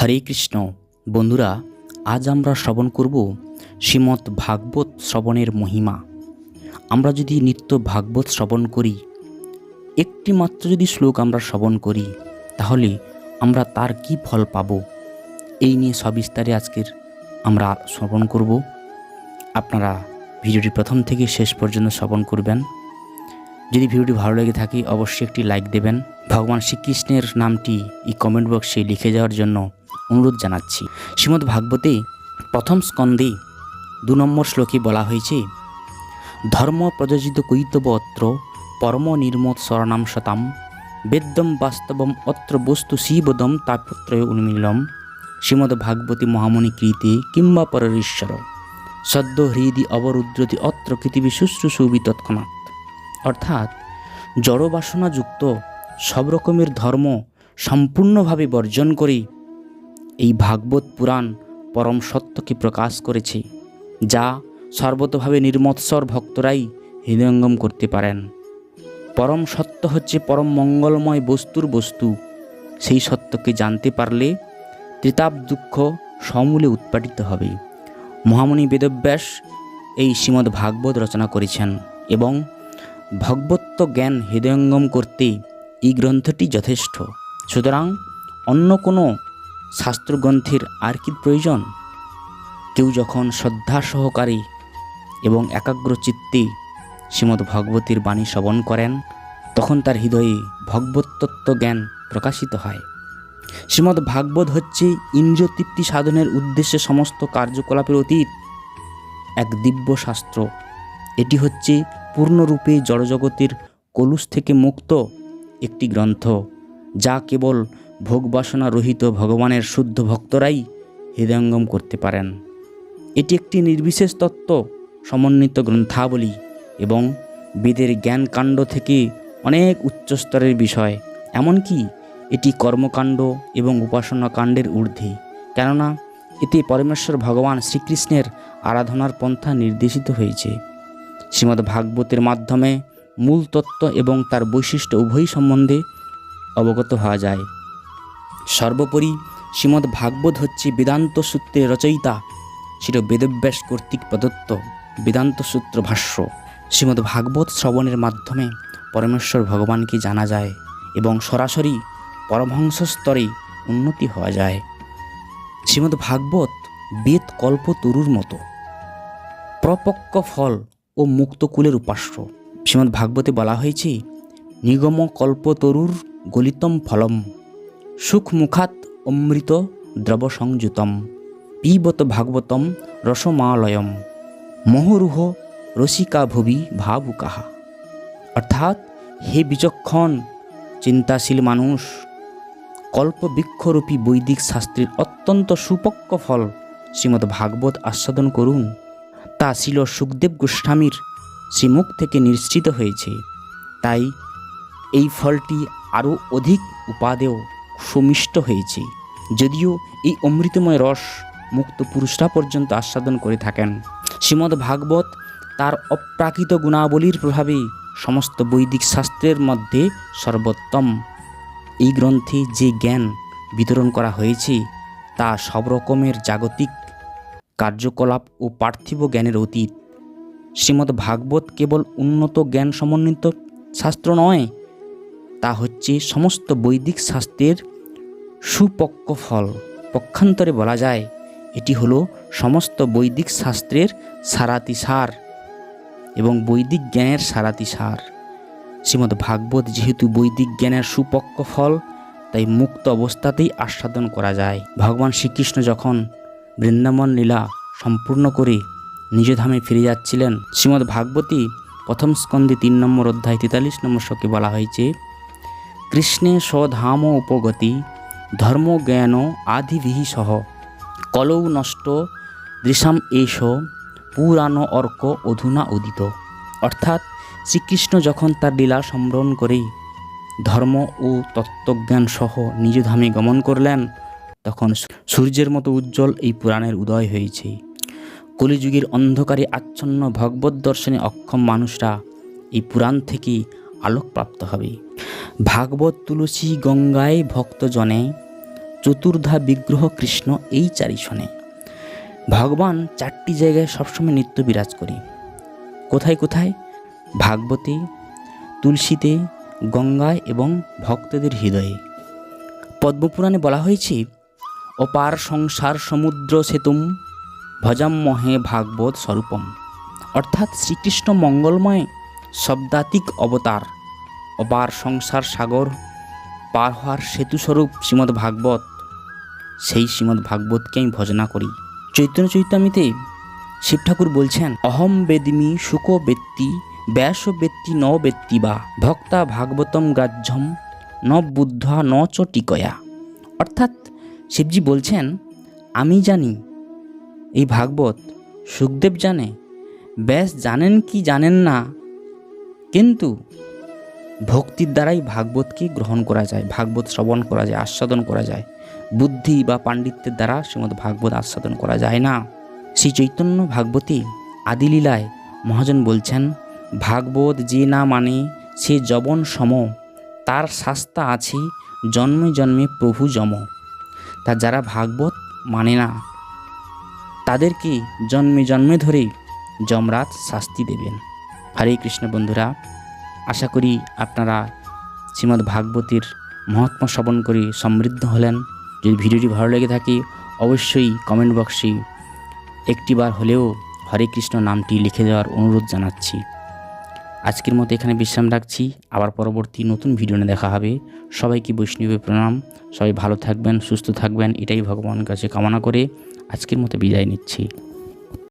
হরে কৃষ্ণ। বন্ধুরা, আজ আমরা শ্রবণ করব শ্রীমৎ ভাগবত শ্রবণের মহিমা। আমরা যদি নিত্য ভাগবত শ্রবণ করি, একটি মাত্র যদি শ্লোক আমরা শ্রবণ করি, তাহলে আমরা তার কি ফল পাব? এই নিয়ে সবিস্তারে আজকের আমরা শ্রবণ করব। আপনারা ভিডিওটি প্রথম থেকে শেষ পর্যন্ত শ্রবণ করবেন। যদি ভিডিওটি ভালো লেগে থাকে, অবশ্যই একটি লাইক দেবেন। ভগবান শ্রীকৃষ্ণের নামটি এই কমেন্ট বক্সে লিখে যাওয়ার জন্য অনুরোধ জানাচ্ছি। শ্রীমদ্ ভাগবতে প্রথম স্কন্ধে দু নম্বর শ্লোকে বলা হয়েছে, ধর্ম প্রযোজিত কৈতব অত্র পরম নির্মোদ শরণাম শতাম, বেদ্যম বাস্তবম অত্র বস্তু শিবদম তাপত্রয় উন্মিলম। শ্রীমদ্ ভাগবতী মহামণি কৃতে কিংবা পরঈশ্বর সদ্য হৃদি অবরুদ্রতি অত্র পৃথিবী শুশ্রূষুবি তৎক্ষণাৎ। অর্থাৎ জড়বাসনাযুক্ত সব রকমের ধর্ম সম্পূর্ণভাবে বর্জন করে এই ভাগবত পুরাণ পরম সত্যকে প্রকাশ করেছে, যা সর্বতভাবে নির্মৎসর ভক্তরাই হৃদয়ঙ্গম করতে পারেন। পরম সত্য হচ্ছে পরম মঙ্গলময় বস্তুর বস্তু। সেই সত্যকে জানতে পারলে ত্রিতাপ দুঃখ সমূলে উৎপাটিত হবে। মহামণি বেদব্যাস এই শ্রীমদ্ ভাগবত রচনা করেছেন এবং ভগবত্ব জ্ঞান হৃদয়ঙ্গম করতে এই গ্রন্থটি যথেষ্ট। সুতরাং অন্য কোনো শাস্ত্রগ্রন্থের আর কি প্রয়োজন? কেউ যখন শ্রদ্ধা সহকারে এবং একাগ্র চিত্তে শ্রীমদ্ ভগবতীর বাণী শ্রবণ করেন, তখন তার হৃদয়ে ভগবতত্ত্ব জ্ঞান প্রকাশিত হয়। শ্রীমদ্ ভাগবত হচ্ছে ইন্দ্রিয় তৃপ্তি সাধনের উদ্দেশ্যে সমস্ত কার্যকলাপের অতীত। এক দিব্য শাস্ত্র। এটি হচ্ছে পূর্ণরূপে জড়জগতের কলুষ থেকে মুক্ত একটি গ্রন্থ, যা কেবল ভোগবাসনা রহিত ভগবানের শুদ্ধ ভক্তরাই হৃদয়ঙ্গম করতে পারেন। এটি একটি নির্বিশেষ তত্ত্ব, সমন্বিত গ্রন্থাবলী এবং বেদের জ্ঞানকাণ্ড থেকে অনেক উচ্চস্তরের বিষয়। এমনকি এটি কর্মকাণ্ড এবং উপাসনা কাণ্ডের ঊর্ধ্বে। কেননা, এতে পরমেশ্বর ভগবান শ্রীকৃষ্ণের আরাধনার পন্থা নির্দেশিত হয়েছে। শ্রীমদ্ ভাগবতের মাধ্যমে মূল তত্ত্ব এবং তার বৈশিষ্ট্য উভয় সম্বন্ধে অবগত হওয়া যায়। সর্বোপরি শ্রীমদ্ ভাগবত হচ্ছে বেদান্ত সূত্রের রচয়িতা ছিল বেদব্যাস কর্তৃক প্রদত্ত বেদান্ত সূত্র ভাষ্য। শ্রীমদ্ ভাগবত শ্রবণের মাধ্যমে পরমেশ্বর ভগবানকে জানা যায় এবং সরাসরি পরমহংস স্তরে উন্নতি হওয়া যায়। শ্রীমদ্ ভাগবত বেদ কল্প তরুর মতো প্রপক্ক ফল ও মুক্তকুলের উপাস্য। শ্রীমদ্ ভাগবতে বলা হয়েছে, নিগম কল্পতরুর গলিতম ফলম। সুখমুখাত অমৃত দ্রব সংযুতম পিবত ভাগবতম রসমালয়ম, মহরুহ রসিকা ভুবি ভাবুকাহা অর্থাৎ হে বিচক্ষণ, চিন্তাশীল মানুষ, কল্পবৃক্ষরূপী বৈদিক শাস্ত্রের অত্যন্ত সুপক্ক ফল শ্রীমদ্ ভাগবত আস্বাদন করুন, তা ছিল সুখদেব গোস্বামীর শ্রীমুখ থেকে নিশ্চিত হয়েছে। তাই এই ফলটি আরও অধিক উপাদেয় সুমিষ্ট হয়েছে, যদিও এই অমৃতময় রস মুক্ত পুরুষরা পর্যন্ত আস্বাদন করে থাকেন। শ্রীমদ্ ভাগবত তার অপ্রাকৃত গুণাবলীর প্রভাবে সমস্ত বৈদিক শাস্ত্রের মধ্যে সর্বোত্তম। এই গ্রন্থে যে জ্ঞান বিতরণ করা হয়েছে, তা সব রকমের জাগতিক কার্যকলাপ ও পার্থিব জ্ঞানের অতীত। শ্রীমদ্ ভাগবত কেবল উন্নত জ্ঞান সমন্বিত শাস্ত্র নয়, তা হচ্ছে সমস্ত বৈদিক শাস্ত্রের সুপক্ক ফল পক্ষান্তরে বলা যায়, এটি হলো সমস্ত বৈদিক শাস্ত্রের সারাতিসার এবং বৈদিক জ্ঞানের সারাতিসার শ্রীমদ্ ভাগবত যেহেতু বৈদিক জ্ঞানের সুপক্ক ফল, তাই মুক্ত অবস্থাতেই আস্বাদন করা যায়। ভগবান শ্রীকৃষ্ণ যখন বৃন্দাবন লীলা সম্পূর্ণ করে নিজ ধামে ফিরে যাচ্ছিলেন, শ্রীমদ্ ভাগবতী প্রথম স্কন্ধে তিন নম্বর অধ্যায় তেতাল্লিশ নম্বর শকে বলা হয়েছে কৃষ্ণে স্বধাম উপগতি, ধর্ম জ্ঞান আদিভিহি সহ কলৌ নষ্ট দৃশাম এষ, পুরাণ অর্ক অধুনা উদিত। অর্থাৎ শ্রীকৃষ্ণ যখন তার লীলা সম্বরণ করে ধর্ম ও তত্ত্বজ্ঞান সহ নিজ ধামে গমন করলেন, তখন সূর্যের মতো উজ্জ্বল এই পুরাণের উদয় হয়েছে। কলিযুগের অন্ধকারে আচ্ছন্ন ভগবত দর্শনে অক্ষম মানুষরা এই পুরাণ থেকে আলোক প্রাপ্ত হবে। ভাগবত তুলসী গঙ্গায় ভক্তজনে চতুর্ধা বিগ্রহ কৃষ্ণ এই চারিশনে ভগবান চারটি জায়গায় সবসময় নিত্য বিরাজ করে। কোথায় কোথায়? ভাগবতে, তুলসীতে, গঙ্গায় এবং ভক্তদের হৃদয়ে। পদ্মপুরাণে বলা হয়েছে, অপার সংসার সমুদ্র সেতুম ভজাম্মহে ভাগবত স্বরূপম। অর্থাৎ শ্রীকৃষ্ণ মঙ্গলময় শব্দাতিক অবতার। অপার সংসার সাগর পার হওয়ার সেতুস্বরূপ শ্রীমদ্ ভাগবত সেই শ্রীমদ্ ভাগবতকে আমি ভজনা করি। চৈতন্য চৈতামিতে শিব ঠাকুর বলছেন, অহম বেদিমি শুক বেত্তি, ব্যাস বেত্তি ন বেত্তি বা, ভক্তা ভাগবতম গ্রাহ্যম ন বুদ্ধা ন চ টিকয়া। অর্থাৎ শিবজি বলছেন, আমি জানি, এই ভাগবত সুখদেব জানে, ব্যাস জানেন কি জানেন না, কিন্তু ভক্তির দ্বারাই ভাগবতকে গ্রহণ করা যায়, ভাগবত শ্রবণ করা যায়, আস্বাদন করা যায়। বুদ্ধি বা পাণ্ডিত্যের দ্বারা শ্রীমদ ভাগবত আস্বাদন করা যায় না। শ্রী চৈতন্য ভাগবতী আদিলীলায় মহাজন বলছেন, ভাগবত যে না মানে সে যবন সম। তার শাস্তা আছে জন্মে জন্মে প্রভু যম। তা যারা ভাগবত মানে না, তাদেরকে জন্মে জন্মে ধরে যমরাজ শাস্তি দেবেন। হরে কৃষ্ণ বন্ধুরা আশা করি আপনারা শ্রীমদ্ ভাগবতীর মহাত্মা শ্রবণ করে সমৃদ্ধ হলেন। যদি ভিডিওটি ভালো লেগে থাকে, অবশ্যই কমেন্ট বক্সে একটিবার হলেও হরে কৃষ্ণ নামটি লিখে দেওয়ার অনুরোধ জানাচ্ছি। আজকের মতো এখানে বিশ্রাম রাখছি। আবার পরবর্তী নতুন ভিডিও দেখা হবে। সবাইকে বৈষ্ণবে প্রণাম। সবাই ভালো থাকবেন, সুস্থ থাকবেন, এটাই ভগবানের কাছে কামনা করে আজকের মতো বিদায় নিচ্ছি।